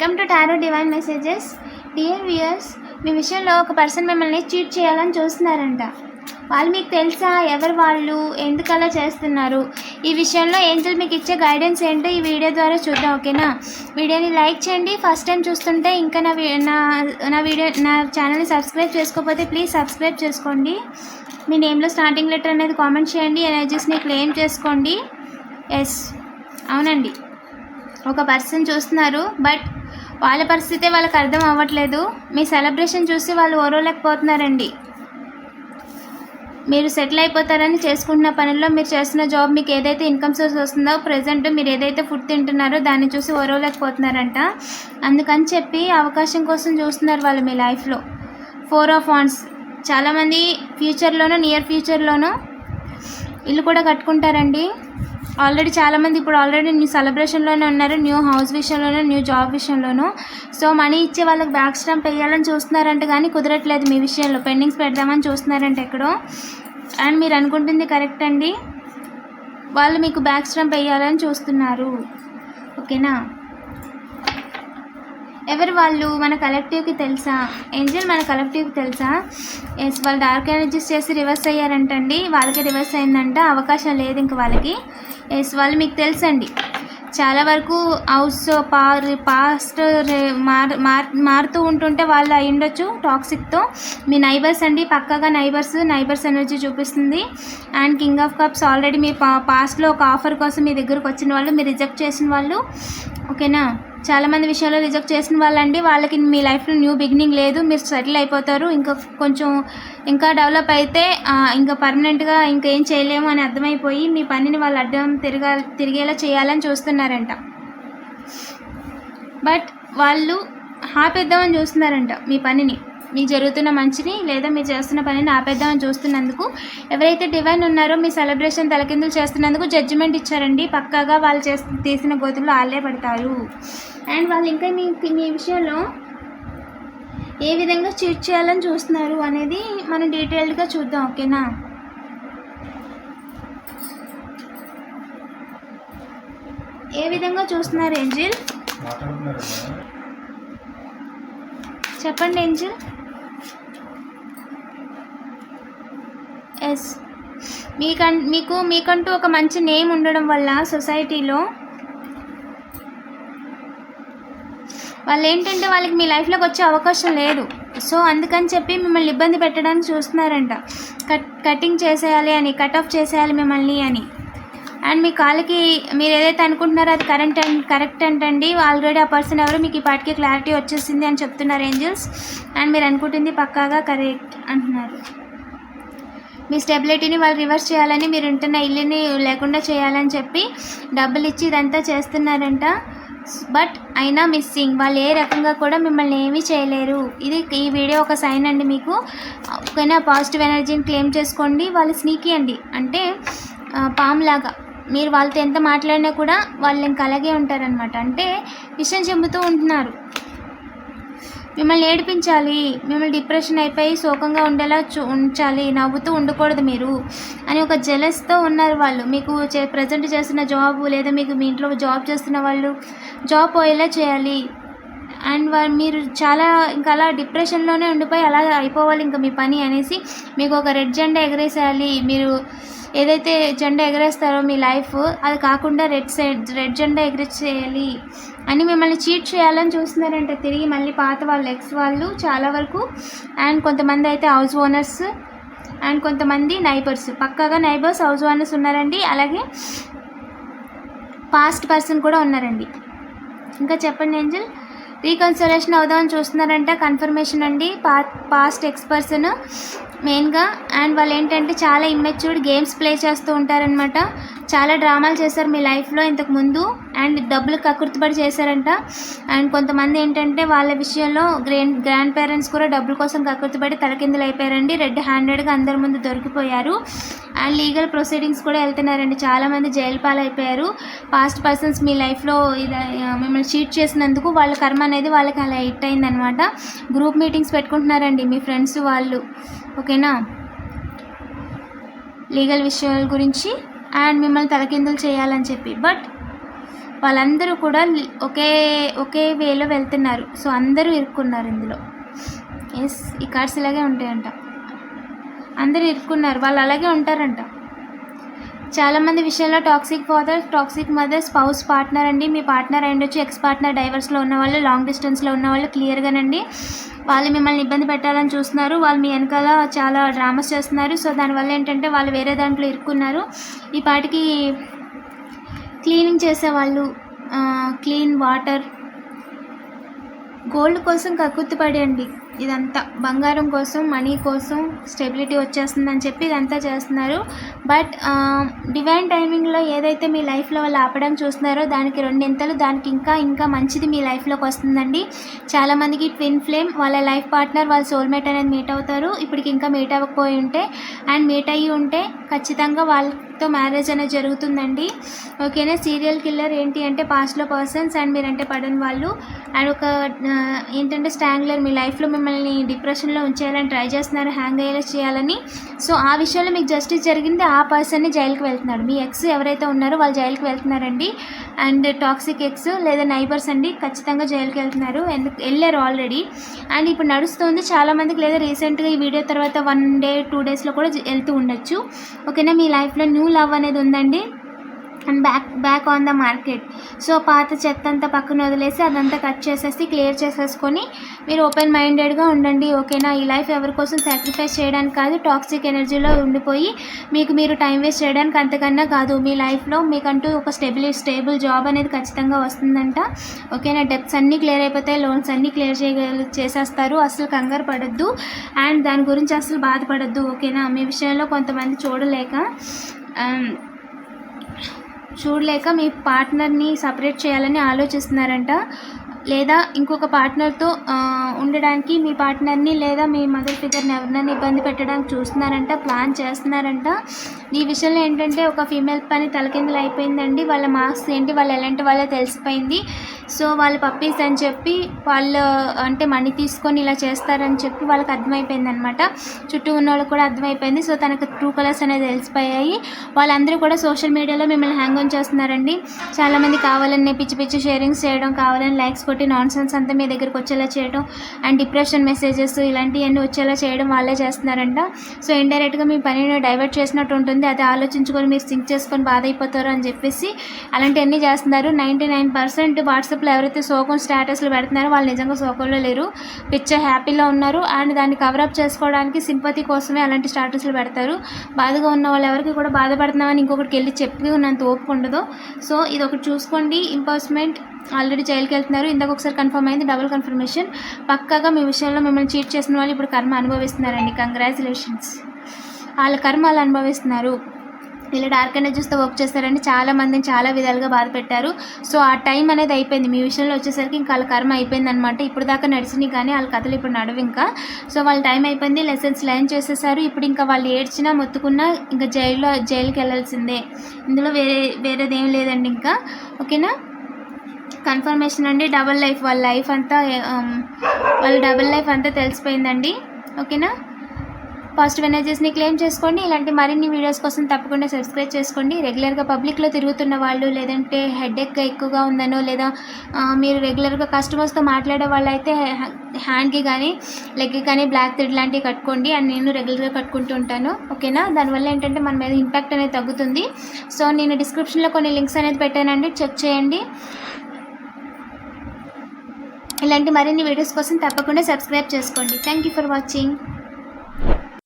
Welcome to tarot divine messages dear viewers మీ విషయంలో ఒక person మిమ్మల్ని చీట్ చేయాలని చూస్తున్నారంట. వాళ్ళు మీకు తెలుసా? ఎవరు వాళ్ళు? ఎందుకు అలా చేస్తున్నారు? ఈ విషయంలో ఏంజల్ మీకు ఇచ్చే గైడెన్స్ ఏంటో ఈ వీడియో ద్వారా చూద్దాం ఓకేనా వీడియోని లైక్ చేయండి. ఫస్ట్ టైం చూస్తుంటే ఇంకా నా నా నా వీడియో నా ఛానల్ని సబ్స్క్రైబ్ చేసుకోకపోతే ప్లీజ్ సబ్స్క్రైబ్ చేసుకోండి. మీ నేమ్లో స్టార్టింగ్ లెటర్ అనేది కామెంట్ చేయండి. ఎనర్జీస్ని క్లెయిమ్ చేసుకోండి. ఎస్ అవునండి. ఒక పర్సన్ చూస్తున్నారు బట్ వాళ్ళ పరిస్థితే వాళ్ళకి అర్థం అవ్వట్లేదు. మీ సెలబ్రేషన్ చూసి వాళ్ళు ఓరవలేకపోతున్నారండి. మీరు సెటిల్ అయిపోతారని చేసుకుంటున్న పనుల్లో మీరు చేస్తున్న జాబ్ మీకు ఏదైతే ఇన్కమ్ సోర్స్ వస్తుందో ప్రజెంట్ మీరు ఏదైతే ఫుడ్ తింటున్నారో దాన్ని చూసి ఓరవలేకపోతున్నారంట. అందుకని చెప్పి అవకాశం కోసం చూస్తున్నారు వాళ్ళు మీ లైఫ్లో. ఫోర్ ఆఫ్ వాన్స్ చాలామంది ఫ్యూచర్లోనూ నియర్ ఫ్యూచర్లోనూ ఇల్లు కూడా కట్టుకుంటారండి. ఆల్రెడీ చాలామంది ఇప్పుడు ఆల్రెడీ న్యూ సెలబ్రేషన్లోనే ఉన్నారు న్యూ హౌస్ విషయంలోనూ న్యూ జాబ్ విషయంలోనూ. సో మనీ ఇచ్చే వాళ్ళకి బ్యాక్ స్టాంప్ వేయాలని చూస్తున్నారంట కానీ కుదరట్లేదు మీ విషయంలో. పెండింగ్స్ పెడదామని చూస్తున్నారంట ఎక్కడో. అండ్ మీరు అనుకుంటుంది కరెక్ట్ అండి. వాళ్ళు మీకు బ్యాక్ స్టాంప్ వేయాలని చూస్తున్నారు. ఓకేనా ఎవరు వాళ్ళు మన కలెక్టివ్కి తెలుసా? ఏంజల్ మన కలెక్టివ్కి తెలుసా? ఎస్ వాళ్ళు డార్క్ ఎనర్జీస్ చేసి రివర్స్ అయ్యారంటండి. వాళ్ళకి రివర్స్ అయిందంట. అవకాశం లేదు ఇంక వాళ్ళకి. ఎస్ వాళ్ళు మీకు తెలుసండి. చాలా వరకు హౌస్ పార్ పాస్ట్ మార్ మార్ మారుతూ ఉంటుంటే వాళ్ళు అయి ఉండొచ్చు టాక్సిక్తో మీ నైబర్స్ అండి పక్కగా నైబర్స్ నైబర్స్ ఎనర్జీ చూపిస్తుంది. And king of cups already మీ పా పాస్ట్లో ఒక ఆఫర్ కోసం మీ దగ్గరకు వచ్చిన వాళ్ళు మీరు రిజెక్ట్ చేసిన వాళ్ళు. ఓకేనా చాలామంది విషయాల్లో రిజెక్ట్ చేసిన వాళ్ళండి. వాళ్ళకి మీ లైఫ్లో న్యూ బిగినింగ్ లేదు. మీరు సెటిల్ అయిపోతారు. ఇంకా కొంచెం ఇంకా డెవలప్ అయితే ఇంకా పర్మనెంట్గా ఇంకా ఏం చేయలేము అని అర్థమైపోయి మీ పనిని వాళ్ళు అడ్డం తిరగా తిరిగేలా చేయాలని చూస్తున్నారంట. బట్ వాళ్ళు ఆపేద్దామని చూస్తున్నారంట మీ పనిని. మీకు జరుగుతున్న మంచిని లేదా మీరు చేస్తున్న పనిని ఆపేద్దామని చూస్తున్నందుకు ఎవరైతే డివైన్ ఉన్నారో మీ సెలబ్రేషన్ తలకిందులు చేస్తున్నందుకు జడ్జిమెంట్ ఇచ్చారండి. పక్కాగా వాళ్ళు చేసి తీసిన గోతుల్లో వాళ్ళే పడతారు. అండ్ వాళ్ళు ఇంకా మీ మీ విషయంలో ఏ విధంగా చీట్ చేయాలని చూస్తున్నారు అనేది మనం డీటెయిల్డ్గా చూద్దాం ఓకేనా? ఏ విధంగా చూస్తున్నారు ఏంజిల్? చెప్పండి ఏంజిల్. ఎస్. మీకం మీకు మీకంటూ ఒక మంచి నేమ్ ఉండడం వల్ల సొసైటీలో వాళ్ళు ఏంటంటే వాళ్ళకి మీ లైఫ్లోకి వచ్చే అవకాశం లేదు. సో అందుకని చెప్పి మిమ్మల్ని ఇబ్బంది పెట్టడానికి చూస్తున్నారంట. కట్ కటింగ్ చేసేయాలి అని కట్ ఆఫ్ చేసేయాలి మిమ్మల్ని అని. అండ్ మీ కాళ్ళకి మీరు ఏదైతే అనుకుంటున్నారో అది కరెంట్ అండ్ కరెక్ట్ అంటండి. ఆల్రెడీ ఆ పర్సన్ ఎవరు మీకు ఈ పాటికి క్లారిటీ వచ్చేసింది అని చెప్తున్నారు ఏంజల్స్. అండ్ మీరు అనుకుంటుంది పక్కాగా కరెక్ట్ అంటున్నారు. మీ స్టెబిలిటీని వాళ్ళు రివర్స్ చేయాలని మీరు ఉంటున్న ఇల్లుని లేకుండా చేయాలని చెప్పి డబ్బులు ఇచ్చి ఇదంతా చేస్తున్నారంట. బట్ అయినా మిస్సింగ్. వాళ్ళు ఏ రకంగా కూడా మిమ్మల్ని ఏమీ చేయలేరు. ఇది ఈ వీడియో ఒక సైన్ అండి మీకు. ఓకేనా? పాజిటివ్ ఎనర్జీని క్లెయిమ్ చేసుకోండి. వాళ్ళు స్నీకీ అండి. అంటే పాములాగా మీరు వాళ్ళతో ఎంత మాట్లాడినా కూడా వాళ్ళు ఇంకా అలాగే ఉంటారనమాట అంటే విషయం చెబుతూ ఉంటున్నారు. మిమ్మల్ని ఏడిపించాలి. మిమ్మల్ని డిప్రెషన్ అయిపోయి శోకంగా ఉండేలా చూ ఉంచాలి. నవ్వుతూ ఉండకూడదు మీరు అని ఒక జెలస్తో ఉన్నారు వాళ్ళు. మీకు చే ప్రజెంట్ చేస్తున్న జాబ్ లేదా మీకు మీ ఇంట్లో జాబ్ చేస్తున్న వాళ్ళు జాబ్ పోయేలా చేయాలి. అండ్ వా- మీరు చాలా ఇంకా అలా డిప్రెషన్లోనే ఉండిపోయి అలా అయిపోవాలి ఇంకా మీ పని అనేసి మీకు ఒక రెడ్ జెండా ఎగరేసేయాలి. మీరు ఏదైతే జెండా ఎగరేస్తారో మీ లైఫ్ అది కాకుండా రెడ్ సైడ్ రెడ్ జెండా ఎగరేసేయాలి అని మిమ్మల్ని చీట్ చేయాలని చూస్తున్నారంట. తిరిగి మళ్ళీ పాత వాళ్ళు ఎక్స్ వాళ్ళు చాలా వరకు. అండ్ కొంతమంది అయితే హౌస్ ఓనర్స్ అండ్ కొంతమంది నైబర్స్ పక్కాగా నైబర్స్ హౌస్ ఓనర్స్ ఉన్నారండి. అలాగే పాస్ట్ పర్సన్ కూడా ఉన్నారండి. ఇంకా చెప్పండి ఏంజల్ రీకన్సలేషన్ అవుదామని చూస్తున్నారంట. కన్ఫర్మేషన్ అండి. పా పాస్ట్ ఎక్స్పర్సన్ మెయిన్గా అండ్ వాళ్ళు ఏంటంటే చాలా ఇమ్మెచ్యూర్డ్ గేమ్స్ ప్లే చేస్తూ ఉంటారనమాట చాలా డ్రామాలు చేశారు మీ లైఫ్లో ఇంతకు ముందు. అండ్ డబ్బులు కకృతిపడి చేశారంట. అండ్ కొంతమంది ఏంటంటే వాళ్ళ విషయంలో గ్రాండ్ గ్రాండ్ పేరెంట్స్ కూడా డబ్బుల కోసం కకృతిపడి తలకిందులు అయిపోయారండి. రెడ్ హ్యాండెడ్గా అందరి ముందు దొరికిపోయారు. అండ్ లీగల్ ప్రొసీడింగ్స్ కూడా వెళ్తున్నారండి. చాలామంది జైలు పాలైపోయారు. పాస్ట్ పర్సన్స్ మీ లైఫ్లో ఇది మిమ్మల్ని చీట్ చేసినందుకు వాళ్ళ కర్మ అనేది వాళ్ళకి అలా హిట్ అయిందనమాట. గ్రూప్ మీటింగ్స్ పెట్టుకుంటున్నారండి మీ ఫ్రెండ్స్ వాళ్ళు. ఓకేనా? లీగల్ విషయాల గురించి అండ్ మిమ్మల్ని తలకిందులు చేయాలని చెప్పి. బట్ వాళ్ళందరూ కూడా ఒకే ఒకే వేలో వెళ్తున్నారు. సో అందరూ ఇరుక్కున్నారు ఇందులో. ఎస్ ఈ కార్డ్స్ ఇలాగే ఉంటాయంట. అందరూ ఇరుక్కున్నారు. వాళ్ళు అలాగే ఉంటారంట. చాలామంది విషయాల్లో toxic father toxic mother spouse partner అండి. మీ పార్ట్నర్ వచ్చి ఎక్స్ పార్ట్నర్ డైవర్స్లో ఉన్న వాళ్ళు లాంగ్ డిస్టెన్స్లో ఉన్న వాళ్ళు క్లియర్గానండి వాళ్ళు మిమ్మల్ని ఇబ్బంది పెట్టాలని చూస్తున్నారు. వాళ్ళు మీ వెనకాల చాలా డ్రామాస్ చేస్తున్నారు. సో దానివల్ల ఏంటంటే వాళ్ళు వేరే దాంట్లో ఇరుక్కున్నారు. ఈ పాటికి క్లీనింగ్ చేసేవాళ్ళు క్లీన్ వాటర్ గోల్డ్ కోసం కక్కుర్తిపడండి ఇదంతా బంగారం కోసం మనీ కోసం స్టెబిలిటీ వచ్చేస్తుందని చెప్పి ఇదంతా చేస్తున్నారు. బట్ డివైన్ టైమింగ్లో ఏదైతే మీ లైఫ్లో వాళ్ళు ఆపడం చూస్తున్నారో దానికి రెండింతలు దానికి ఇంకా ఇంకా మంచిది మీ లైఫ్లోకి వస్తుందండి. చాలామందికి ట్విన్ ఫ్లేమ్ వాళ్ళ లైఫ్ పార్ట్నర్ వాళ్ళ సోల్మేట్ అనేది మీట్ అవుతారు. ఇప్పటికి ఇంకా మీట్ అవ్వకపోయి ఉంటే అండ్ మీట్ అయ్యి ఉంటే ఖచ్చితంగా తో మ్యారేజ్ అనేది జరుగుతుందండి. ఓకేనా? సీరియల్ కిల్లర్ ఏంటి అంటే పాస్ట్లో పర్సన్స్ అండ్ మీరంటే పడని వాళ్ళు. అండ్ ఒక ఏంటంటే స్టాంగ్లర్ మీ లైఫ్లో మిమ్మల్ని డిప్రెషన్లో ఉంచేయాలని ట్రై చేస్తున్నారు హ్యాంగ్ అయ్యేలా చేయాలని. సో ఆ విషయంలో మీకు జస్టిస్ జరిగింది ఆ పర్సన్ని జైలుకి వెళ్తున్నాడు. మీ ఎక్స్ ఎవరైతే ఉన్నారో వాళ్ళు జైలుకి వెళ్తున్నారండి. అండ్ టాక్సిక్ ఎక్స్ లేదా నైబర్స్ అండి ఖచ్చితంగా జైలుకి వెళ్తున్నారు. ఎందుకు వెళ్ళారు ఆల్రెడీ. అండ్ ఇప్పుడు నడుస్తుంది. చాలామందికి లేదా రీసెంట్గా ఈ వీడియో తర్వాత వన్ డే టూ డేస్లో కూడా వెళ్తూ ఉండొచ్చు. ఓకేనా? మీ లైఫ్లో న్యూ లవ్ అనేది ఉందండి. And back back on the market. So పాత చెత్త అంతా పక్కన వదిలేసి అదంతా కట్ చేసేసి క్లియర్ చేసేసుకొని మీరు ఓపెన్ మైండెడ్గా ఉండండి. ఓకేనా? ఈ లైఫ్ ఎవరి కోసం సాక్రిఫైస్ చేయడానికి కాదు టాక్సిక్ ఎనర్జీలో ఉండిపోయి మీకు మీరు టైం వేస్ట్ చేయడానికి అంతకన్నా కాదు మీ లైఫ్లో మీకంటూ ఒక స్టెబిల్ స్టేబుల్ జాబ్ అనేది ఖచ్చితంగా వస్తుందంట. ఓకేనా? డెప్స్ అన్నీ క్లియర్ అయిపోతాయి లోన్స్ అన్నీ క్లియర్ చేయగల చేసేస్తారు. అసలు కంగారు పడద్దు. అండ్ దాని గురించి అసలు బాధపడద్దు. ఓకేనా? మీ విషయంలో కొంతమంది చూడలేక చూడలేక మీ పార్ట్నర్ని సపరేట్ చేయాలని ఆలోచిస్తున్నారంట. లేదా ఇంకొక పార్ట్నర్తో ఉండడానికి మీ పార్ట్నర్ని లేదా మీ మదర్ ఫిగర్ని ఎవరినైనా ఇబ్బంది పెట్టడానికి చూస్తున్నారంట ప్లాన్ చేస్తున్నారంట. ఈ విషయంలో ఏంటంటే ఒక ఫీమేల్ పని తలకిందులు అయిపోయిందండి. వాళ్ళ మార్క్స్ ఏంటి వాళ్ళు ఎలాంటి వాళ్ళో తెలిసిపోయింది. సో వాళ్ళు పప్పీస్ అని చెప్పి వాళ్ళు అంటే మనీ తీసుకొని ఇలా చేస్తారని చెప్పి వాళ్ళకి అర్థమైపోయింది అనమాట చుట్టూ ఉన్న వాళ్ళకి కూడా అర్థమైపోయింది. సో తనకు ట్రూ కలర్స్ అనేది తెలిసిపోయాయి. వాళ్ళందరూ కూడా సోషల్ మీడియాలో మిమ్మల్ని హ్యాంగ్ ఆన్ చేస్తున్నారండి. చాలామంది కావాలని పిచ్చి పిచ్చి షేరింగ్స్ చేయడం కావాలని లైక్స్ కొట్టి నాన్ సెన్స్ అంతా మీ దగ్గరికి వచ్చేలా చేయడం అండ్ డిప్రెషన్ మెసేజెస్ ఇలాంటివన్నీ వచ్చేలా చేయడం వాళ్ళే చేస్తున్నారంట. సో ఇండైరెక్ట్గా మీ పనిని డైవర్ట్ చేసినట్టు ఉంటుంది. అది ఆలోచించుకొని మీరు సింక్ చేసుకొని బాధ అయిపోతారు అని చెప్పేసి అలాంటివన్నీ చేస్తున్నారు. నైంటీ నైన్ పర్సెంట్ వాట్సాప్ వాట్సాప్లో ఎవరైతే సోకం స్టేటస్లు పెడుతున్నారో వాళ్ళు నిజంగా సోకంలో లేరు. పిక్చర్ హ్యాపీలో ఉన్నారు. అండ్ దాన్ని కవరప్ చేసుకోవడానికి సింపతి కోసమే అలాంటి స్టాటస్లు పెడతారు. బాధగా ఉన్న వాళ్ళు ఎవరికి కూడా బాధపడుతున్నామని ఇంకొకటికి వెళ్ళి చెప్పి ఉన్నంత ఓపిక ఉండదు. సో ఇది ఒకటి చూసుకోండి ఇంపర్స్మెంట్ ఆల్రెడీ జైలుకి వెళ్తున్నారు. ఇందాక ఒకసారి కన్ఫర్మ్ అయింది. డబుల్ కన్ఫర్మేషన్ పక్కాగా మీ విషయంలో మిమ్మల్ని చీట్ చేసిన వాళ్ళు ఇప్పుడు కర్మ అనుభవిస్తున్నారండి. కంగ్రాచులేషన్స్ వాళ్ళ కర్మ వాళ్ళు అనుభవిస్తున్నారు. ఇలా డార్క్ ఎనర్జీస్తో వర్క్ చేస్తారని చాలా మందిని చాలా విధాలుగా బాధ పెట్టారు. సో ఆ టైం అనేది అయిపోయింది. మీ విషయంలో వచ్చేసరికి ఇంకా వాళ్ళ కర్మ అయిపోయింది అనమాట ఇప్పుడు దాకా నడిచినాయి కానీ వాళ్ళ కథలు ఇప్పుడు నడవు ఇంకా. సో వాళ్ళ టైం అయిపోయింది. లెసన్స్ లైన్ చేసేసారు. ఇప్పుడు ఇంకా వాళ్ళు ఏడ్చినా మొత్తుకున్నా ఇంకా జైల్లో జైలుకి వెళ్ళాల్సిందే. ఇందులో వేరే వేరేది ఏం లేదండి ఇంకా. ఓకేనా కన్ఫర్మేషన్ అండి. డబుల్ లైఫ్ వాళ్ళ లైఫ్ అంతా um, వాళ్ళ డబుల్ లైఫ్ అంతా తెలిసిపోయిందండి. ఓకేనా పాజిటివ్ ఎనర్జీస్ని క్లెయిమ్ చేసుకోండి. ఇలాంటి మరిన్ని వీడియోస్ కోసం తప్పకుండా సబ్స్క్రైబ్ చేసుకోండి. రెగ్యులర్గా పబ్లిక్లో తిరుగుతున్న వాళ్ళు లేదంటే హెడేక్ ఎక్కువగా ఉందనో లేదా మీరు రెగ్యులర్గా కస్టమర్స్తో మాట్లాడే వాళ్ళు అయితే హ్యాండ్కి కానీ లెగ్కి కానీ బ్లాక్ థ్రెడ్ లాంటివి కట్టుకోండి. అండ్ నేను రెగ్యులర్గా కట్టుకుంటూ ఉంటాను. ఓకేనా? దానివల్ల ఏంటంటే మన మీద ఇంపాక్ట్ అనేది తగ్గుతుంది. సో నేను డిస్క్రిప్షన్లో కొన్ని లింక్స్ అనేది పెట్టానండి. చెక్ చేయండి. ఇలాంటి మరిన్ని వీడియోస్ కోసం తప్పకుండా సబ్స్క్రైబ్ చేసుకోండి. Thank you for watching.